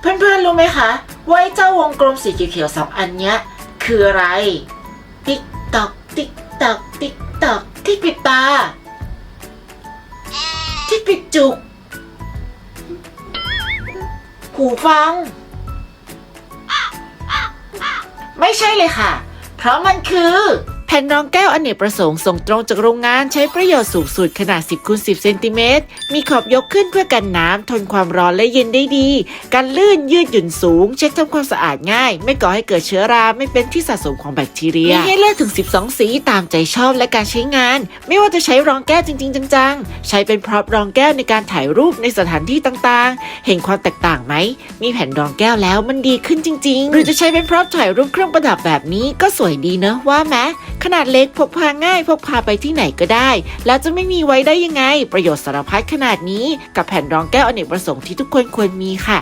เพื่อนๆรู้ไหมคะว่าเจ้าวงกลมสีเขียวๆสองอันเนี้ยคืออะไร ติ๊กตอกติ๊กตอกติ๊กตอกที่ปิดตา ที่ปิดจุก หูฟัง ไม่ใช่เลยค่ะ เพราะมันคือ แผ่นรองแก้วอเนกประสงค์ส่งตรงจากโรงงานใช้ประโยชน์สูงสุดขนาด 10คูณ10เซนติเมตร มีขอบยกขึ้นเพื่อกันน้ำ ทนความร้อนและเย็นได้ดีการลื่นยืดหยุ่นสูง เช็ดทำความสะอาดง่าย ไม่ก่อให้เกิดเชื้อรา ไม่เป็นที่สะสมของแบคทีเรีย มีให้เลือกถึง 12 สีตามใจชอบและการใช้งาน ไม่ว่าจะใช้รองแก้วจริง ๆ จัง ๆ ใช้เป็นพร็อพรองแก้วในการถ่ายรูปในสถานที่ต่างๆ เห็นความแตกต่างไหม มีแผ่นรองแก้วแล้วมันดีขึ้นจริง ๆ หรือจะใช้เป็นพร็อพถ่ายรูปเครื่องประดับแบบนี้ก็สวยดีเนอะว่าไหมขนาดเล็กพกพาง่ายพกพาไปที่ไหนก็ได้ แล้วจะไม่มีไว้ได้ยังไง ประโยชน์สารพัดขนาดนี้ กับแผ่นรองแก้วอเนกประสงค์ที่ทุกคนควรมีค่ะ